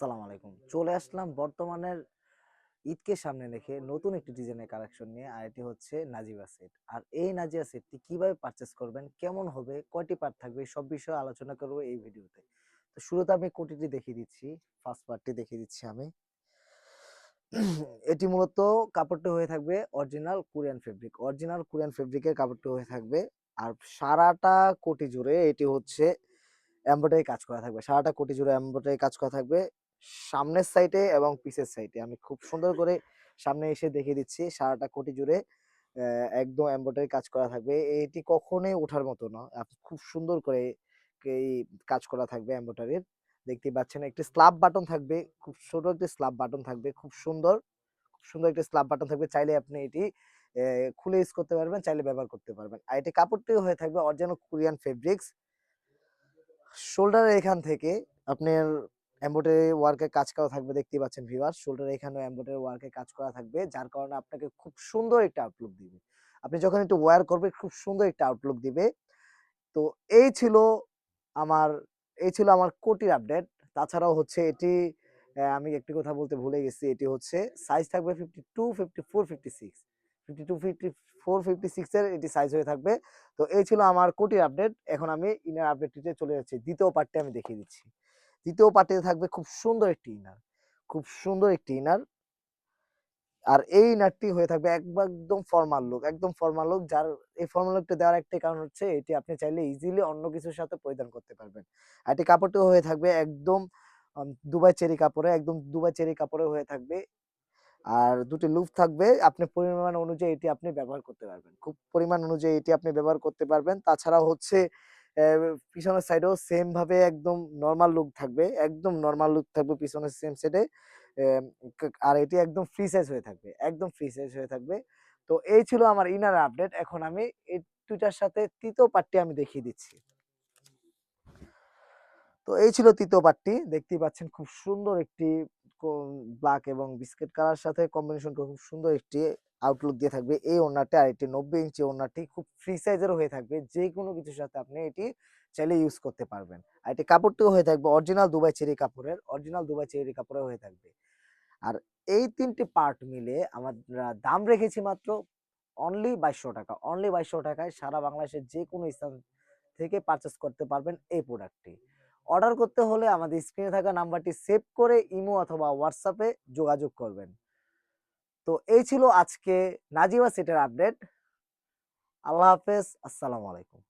আসসালামু আলাইকুম। চলে আসলাম বর্তমানের ঈদকে সামনে রেখে নতুন একটি ডিজাইনের কালেকশন নিয়ে, আর এটি হচ্ছে নাজিবা সেট আর এই নাজিবা সেটটি কীভাবে পারচেস করবেন, কেমন হবে, কয়টি পার্ট থাকবে, সব বিষয়ে আলোচনা করব এই ভিডিওতে। তো শুরুতে আমি কোটিটি দেখিয়ে দিচ্ছি ফার্স্ট পার্টটি দেখিয়ে দিচ্ছি আমি। এটি মূলত কাপড়টি হয়ে থাকবে original Korean fabric original Korean ফেব্রিকের কাপড়টি হয়ে থাকবে, আর সারাটা কোটি জুড়ে এটি হচ্ছে এমব্রয়ডারি কাজ করা থাকবে। সারাটা কোটি জুড়ে এমব্রয়ডারি কাজ করা থাকবে সামনের সাইডে এবং পিসের সাইডে আমি খুব সুন্দর করে সামনে এসে দেখিয়ে দিচ্ছি, সারাটা কোটি জুড়ে একদম এমব্রয়ডারি কাজ করা থাকবে। এটি কখনোই ওঠার মতো না। খুব সুন্দর করে এই কাজ করা থাকবে এমব্রয়ডারির দেখতে পাচ্ছেন একটি স্ল্যাব বাটন থাকবে, খুব ছোট একটি স্ল্যাব বাটন থাকবে, খুব সুন্দর খুব সুন্দর একটি স্ল্যাব বাটন থাকবে। চাইলে আপনি এটি খুলে ইউজ করতে পারবেন, চাইলে ব্যবহার করতে পারবেন। আর এটি কাপড়টি হয়ে থাকবে অরিজিনাল কোরিয়ান ফেব্রিক্স শোল্ডারের এখান থেকে আপনার এমব্রয়ডারি ওয়ার্কের কাজ করা থাকবে দেখতে পাচ্ছেন ভিউয়ার শোল্ডারে এখানেও এমব্রয়ডারি ওয়ার্কের কাজ করা থাকবে, যার কারণে আপনাকে খুব সুন্দর একটা আউটলুক দিবে। আপনি যখন একটু ওয়্যার করবেন, খুব সুন্দর একটা আউটলুক দিবে। তো এই ছিল আমার, এই ছিল আমার কোটির আপডেট তাছাড়াও হচ্ছে এটি আমি একটি কথা বলতে ভুলে গেছি, এটি হচ্ছে সাইজ থাকবে fifty two fifty four fifty six fifty two fifty four fifty সিক্সের এটি সাইজ হয়ে থাকবে। তো এই ছিল আমার কোটির আপডেট এখন আমি ইনার আপডেটটিতে চলে যাচ্ছি। দ্বিতীয় পার্টটি আমি দেখিয়ে দিচ্ছি। দ্বিতীয় পার্টে থাকবে খুব সুন্দর একটি ইনার। খুব সুন্দর একটি ইনার। আর এই ইনারটি হয়ে থাকবে একদম ফর্মাল লুক একদম ফর্মাল লুক যার, এই ফর্মাল লুকটা দেওয়ার একটাই কারণ হচ্ছে এটি আপনি চাইলে ইজিলি অন্য কিছুর সাথে পরিধান করতে পারবেন। আর এটি কাপড়টিও হয়ে থাকবে একদম দুবাই চেরি কাপড়ে, একদম দুবাই চেরি কাপড়ে হয়ে থাকবে। আর দুটি লুপ থাকবে, আপনি পরিমাণ অনুযায়ী এটি আপনি ব্যবহার করতে পারবেন। খুব পরিমাণ অনুযায়ী এটি আপনি ব্যবহার করতে পারবেন। তাছাড়া হচ্ছে পিছনের সাইডেও সেম ভাবে একদম নর্মাল লুক থাকবে, একদম নর্মাল লুক থাকবে পিছনের সেম সেটে আর এটি একদম ফ্রি সাইজ হয়ে থাকবে, একদম ফ্রি সাইজ হয়ে থাকবে। তো এই ছিল আমার ইনার আপডেট এখন আমি এই দুইটার সাথে তৃতীয় পার্টটি আমি দেখিয়ে দিচ্ছি। তো এই ছিল তৃতীয় পার্টটি দেখতেই পাচ্ছেন খুব সুন্দর একটি ব্ল্যাক এবং বিস্কিট কালার সাথে কম্বিনেশন খুব সুন্দর একটি আউটলুক দিয়ে থাকবে। এই ওনারটি আর এটি নব্বই ইঞ্চি ওনারটি খুব ফ্রি সাইজের হয়ে থাকবে। যে কোনো কিছুর সাথে আপনি এটি চাইলে ইউজ করতে পারবেন। আর এটি কাপড়টিও হয়ে থাকবে অরিজিনাল দুবাই চেরি কাপড়ের। অরিজিনাল দুবাই চেরি কাপড়ের হয়ে থাকবে। আর এই তিনটি পার্ট মিলে আমরা দাম রেখেছি মাত্র অনলি বাইশশো টাকা। অনলি বাইশশো টাকায় সারা বাংলাদেশের যে কোনো স্থান থেকে পারচেস করতে পারবেন এই প্রোডাক্টটি অর্ডার করতে হলে আমাদের স্ক্রিনে থাকা নাম্বারটি সেভ করে ইমো অথবা হোয়াটসঅ্যাপে যোগাযোগ করবেন। তো এই ছিল আজকে নাজিবা সেটের আপডেট আল্লাহ হাফেজ আসসালামু আলাইকুম।